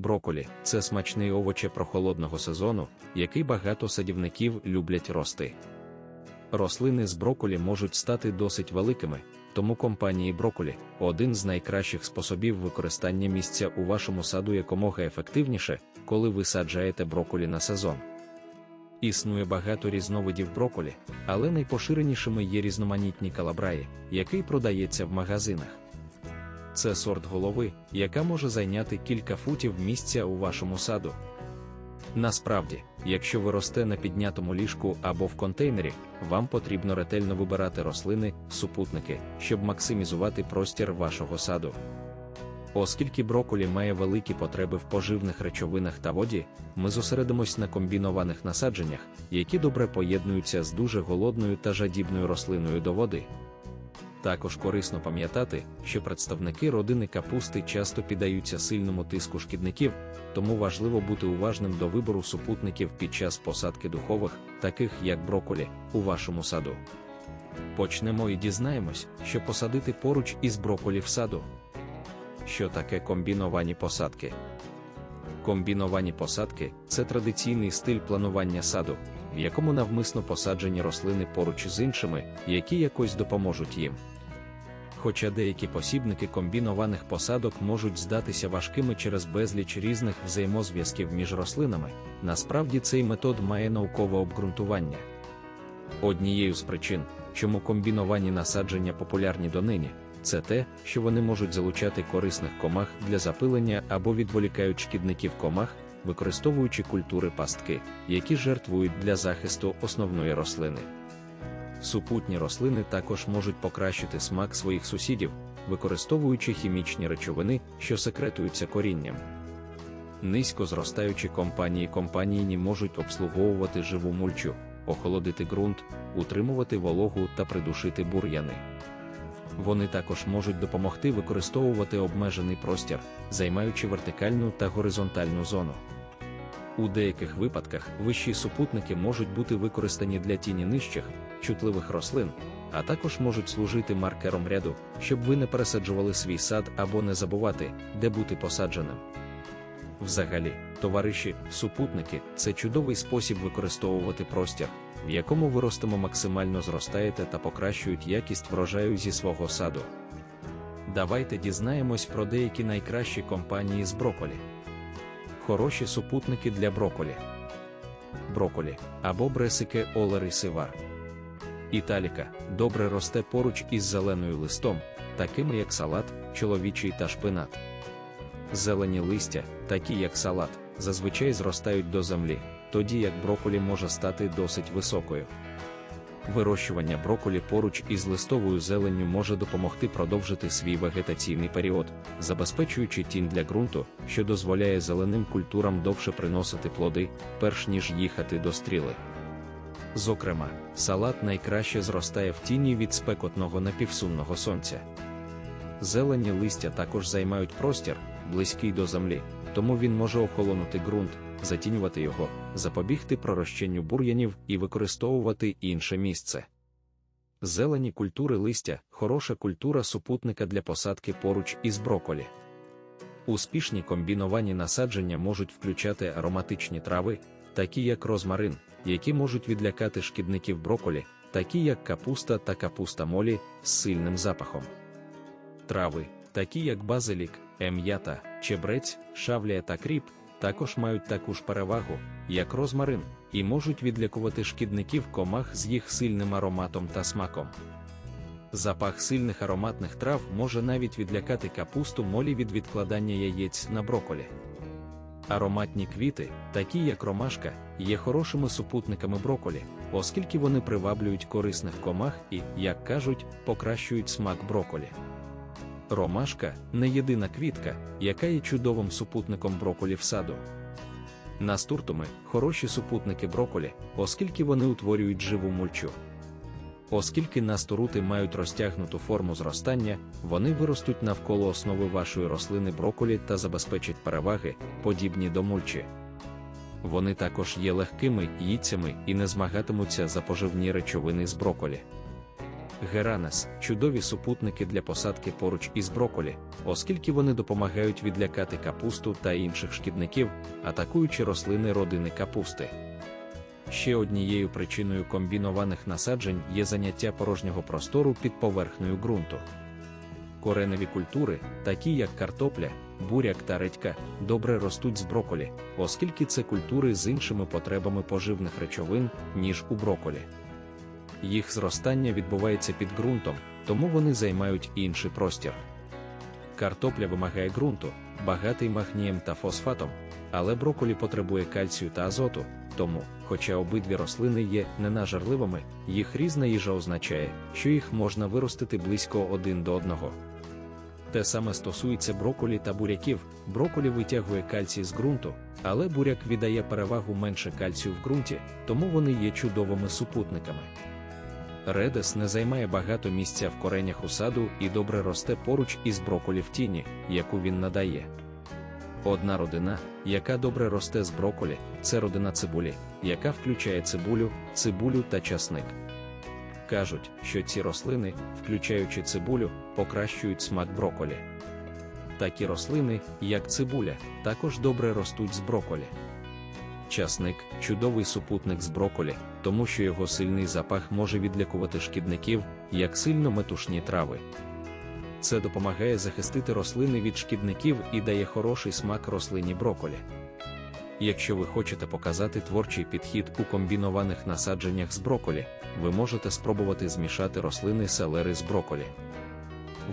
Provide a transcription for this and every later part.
Броколі це смачний овоче прохолодного сезону, який багато садівників люблять рости. Рослини з броколі можуть стати досить великими, тому компанії броколі один з найкращих способів використання місця у вашому саду якомога ефективніше, коли ви саджаєте броколі на сезон. Існує багато різновидів броколі, але найпоширенішими є різноманітні калабраї, який продається в магазинах. Це сорт голови, яка може зайняти кілька футів місця у вашому саду. Насправді, якщо ви росте на піднятому ліжку або в контейнері, вам потрібно ретельно вибирати рослини, супутники, щоб максимізувати простір вашого саду. Оскільки броколі має великі потреби в поживних речовинах та воді, ми зосередимось на комбінованих насадженнях, які добре поєднуються з дуже голодною та жадібною рослиною до води. Також корисно пам'ятати, що представники родини капусти часто піддаються сильному тиску шкідників, тому важливо бути уважним до вибору супутників під час посадки духових, таких як броколі, у вашому саду. Почнемо і дізнаємось, що посадити поруч із броколі в саду. Що таке комбіновані посадки? Комбіновані посадки це традиційний стиль планування саду, в якому навмисно посаджені рослини поруч з іншими, які якось допоможуть їм. Хоча деякі посібники комбінованих посадок можуть здатися важкими через безліч різних взаємозв'язків між рослинами, насправді цей метод має наукове обґрунтування. Однією з причин, чому комбіновані насадження популярні донині, це те, що вони можуть залучати корисних комах для запилення або відволікають шкідників комах, використовуючи культури пастки, які жертвують для захисту основної рослини. Супутні рослини також можуть покращити смак своїх сусідів, використовуючи хімічні речовини, що секретуються корінням. Низько зростаючі компанії компанійні можуть обслуговувати живу мульчу, охолодити ґрунт, утримувати вологу та придушити бур'яни. Вони також можуть допомогти використовувати обмежений простір, займаючи вертикальну та горизонтальну зону. У деяких випадках вищі супутники можуть бути використані для тіні нижчих, чутливих рослин, а також можуть служити маркером ряду, щоб ви не пересаджували свій сад або не забувати, де бути посадженим. Взагалі, товариші, супутники це чудовий спосіб використовувати простір, в якому ви ростемо максимально зростаєте та покращують якість врожаю зі свого саду. Давайте дізнаємось про деякі найкращі компанії з броколі. Хороші супутники для броколі. Броколі або бресике Олери Сивар. Італіка добре росте поруч із зеленою листом, такими як салат, чоловічий та шпинат. Зелені листя, такі як салат, зазвичай зростають до землі, тоді як броколі може стати досить високою. Вирощування броколі поруч із листовою зеленню може допомогти продовжити свій вегетаційний період, забезпечуючи тінь для ґрунту, що дозволяє зеленим культурам довше приносити плоди, перш ніж їхати до стріли. Зокрема, салат найкраще зростає в тіні від спекотного напівсунного сонця. Зелені листя також займають простір, близький до землі, тому він може охолонути ґрунт, затінювати його, запобігти пророщенню бур'янів і використовувати інше місце. Зелені культури листя хороша культура супутника для посадки поруч із броколі. Успішні комбіновані насадження можуть включати ароматичні трави, такі як розмарин, які можуть відлякати шкідників броколі, такі як капуста та капуста молі з сильним запахом. Трави, такі як базилік, ем'ята, чебрець, шавлія та кріп, також мають таку ж перевагу, як розмарин, і можуть відлякувати шкідників комах з їх сильним ароматом та смаком. Запах сильних ароматних трав може навіть відлякати капусту молі від відкладання яєць на броколі. Ароматні квіти, такі як ромашка, є хорошими супутниками броколі, оскільки вони приваблюють корисних комах і, як кажуть, покращують смак броколі. Ромашка не єдина квітка, яка є чудовим супутником броколі в саду. Настуртуми хороші супутники броколі, оскільки вони утворюють живу мульчу. Оскільки настурути мають розтягнуту форму зростання, вони виростуть навколо основи вашої рослини броколі та забезпечать переваги, подібні до мульчі. Вони також є легкими їдцями і не змагатимуться за поживні речовини з броколі. Геранес чудові супутники для посадки поруч із броколі, оскільки вони допомагають відлякати капусту та інших шкідників, атакуючи рослини родини капусти. Ще однією причиною комбінованих насаджень є заняття порожнього простору під поверхнею ґрунту. Кореневі культури, такі як картопля, буряк та редька, добре ростуть з броколі, оскільки це культури з іншими потребами поживних речовин, ніж у броколі. Їх зростання відбувається під ґрунтом, тому вони займають інший простір. Картопля вимагає ґрунту, багатий магнієм та фосфатом, але броколі потребує кальцію та азоту, тому, хоча обидві рослини є ненажерливими, їх різна їжа означає, що їх можна виростити близько один до одного. Те саме стосується броколі та буряків. Броколі витягує кальцій з ґрунту, але буряк віддає перевагу менше кальцію в ґрунті, тому вони є чудовими супутниками. Редес не займає багато місця в коренях у саду і добре росте поруч із броколі в тіні, яку він надає. Одна родина, яка добре росте з броколі, це родина цибулі, яка включає цибулю, цибулю та часник. Кажуть, що ці рослини, включаючи цибулю, покращують смак броколі. Такі рослини, як цибуля, також добре ростуть з броколі. Часник чудовий супутник з броколі, тому що його сильний запах може відлякувати шкідників, як сильно метушні трави. Це допомагає захистити рослини від шкідників і дає хороший смак рослині броколі. Якщо ви хочете показати творчий підхід у комбінованих насадженнях з броколі, ви можете спробувати змішати рослини селери з броколі.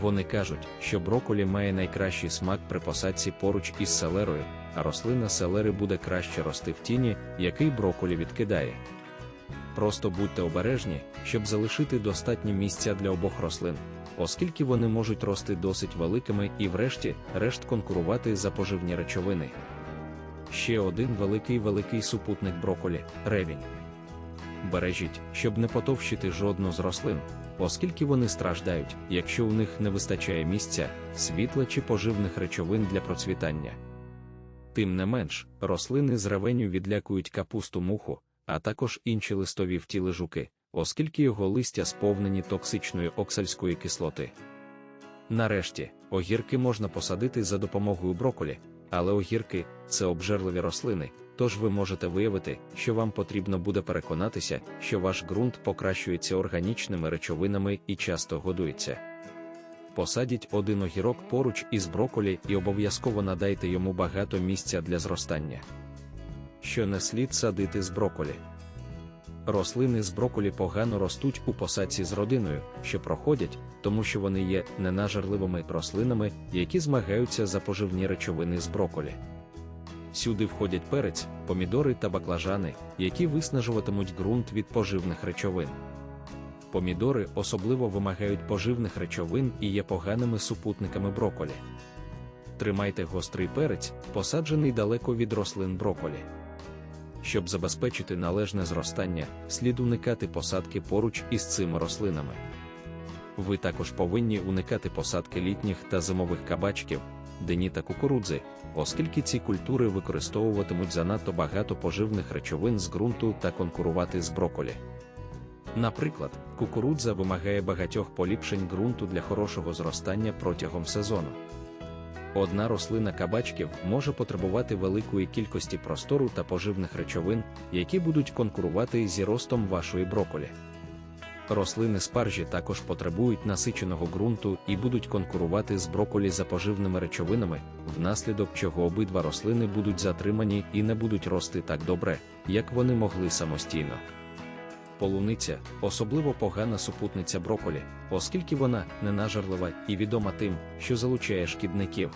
Вони кажуть, що броколі має найкращий смак при посадці поруч із селерою, а рослина селери буде краще рости в тіні, який броколі відкидає. Просто будьте обережні, щоб залишити достатньо місця для обох рослин, оскільки вони можуть рости досить великими і, врешті, решт конкурувати за поживні речовини. Ще один великий великий супутник броколі ревінь. Бережіть, щоб не потовщити жодну з рослин, оскільки вони страждають, якщо у них не вистачає місця, світла чи поживних речовин для процвітання. Тим не менш, рослини з ревеню відлякують капусту муху, а також інші листові втіли жуки, оскільки його листя сповнені токсичної оксальської кислоти. Нарешті, огірки можна посадити за допомогою броколі, але огірки це обжерливі рослини, тож ви можете виявити, що вам потрібно буде переконатися, що ваш ґрунт покращується органічними речовинами і часто годується. Посадіть один огірок поруч із броколі і обов'язково надайте йому багато місця для зростання. Що не слід садити з броколі. Рослини з броколі погано ростуть у посадці з родиною, що проходять, тому що вони є ненажерливими рослинами, які змагаються за поживні речовини з броколі. Сюди входять перець, помідори та баклажани, які виснажуватимуть ґрунт від поживних речовин. Помідори особливо вимагають поживних речовин і є поганими супутниками броколі. Тримайте гострий перець, посаджений далеко від рослин броколі. Щоб забезпечити належне зростання, слід уникати посадки поруч із цими рослинами. Ви також повинні уникати посадки літніх та зимових кабачків, дині та кукурудзи, оскільки ці культури використовуватимуть занадто багато поживних речовин з ґрунту та конкурувати з броколі. Наприклад, кукурудза вимагає багатьох поліпшень ґрунту для хорошого зростання протягом сезону. Одна рослина кабачків може потребувати великої кількості простору та поживних речовин, які будуть конкурувати зі ростом вашої броколі. Рослини спаржі також потребують насиченого ґрунту і будуть конкурувати з броколі за поживними речовинами, внаслідок чого обидва рослини будуть затримані і не будуть рости так добре, як вони могли самостійно. Полуниця особливо погана супутниця броколі, оскільки вона ненажерлива і відома тим, що залучає шкідників.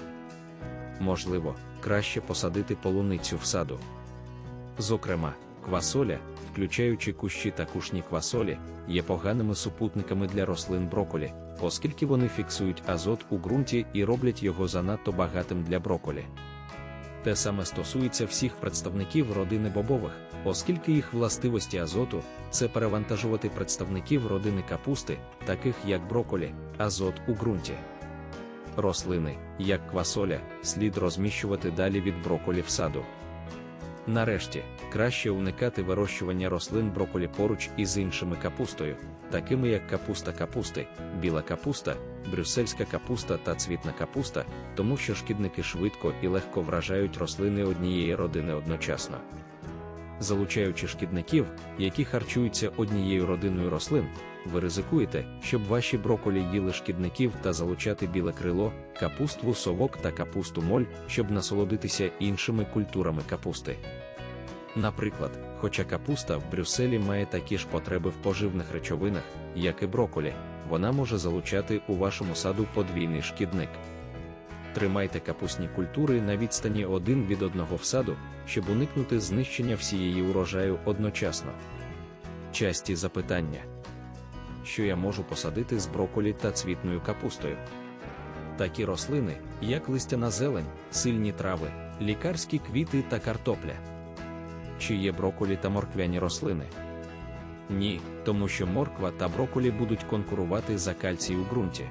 Можливо, краще посадити полуницю в саду. Зокрема, квасоля, включаючи кущі та кушні квасолі, є поганими супутниками для рослин броколі, оскільки вони фіксують азот у ґрунті і роблять його занадто багатим для броколі. Те саме стосується всіх представників родини бобових, оскільки їх властивості азоту це перевантажувати представників родини капусти, таких як броколі, азот у ґрунті. Рослини, як квасоля, слід розміщувати далі від броколі в саду. Нарешті, Краще уникати вирощування рослин броколі поруч із іншими капустою, такими як капуста капусти, біла капуста, брюссельська капуста та цвітна капуста, тому що шкідники швидко і легко вражають рослини однієї родини одночасно. Залучаючи шкідників, які харчуються однією родиною рослин, ви ризикуєте, щоб ваші броколі їли шкідників та залучати біле крило, капуству совок та капусту моль, щоб насолодитися іншими культурами капусти. Наприклад, хоча капуста в Брюсселі має такі ж потреби в поживних речовинах, як і броколі, вона може залучати у вашому саду подвійний шкідник. Тримайте капусні культури на відстані один від одного в саду, щоб уникнути знищення всієї урожаю одночасно. Часті запитання: що я можу посадити з броколі та цвітною капустою? Такі рослини, як листяна зелень, сильні трави, лікарські квіти та картопля. Чи є броколі та морквяні рослини? Ні, тому що морква та броколі будуть конкурувати за кальцій у ґрунті.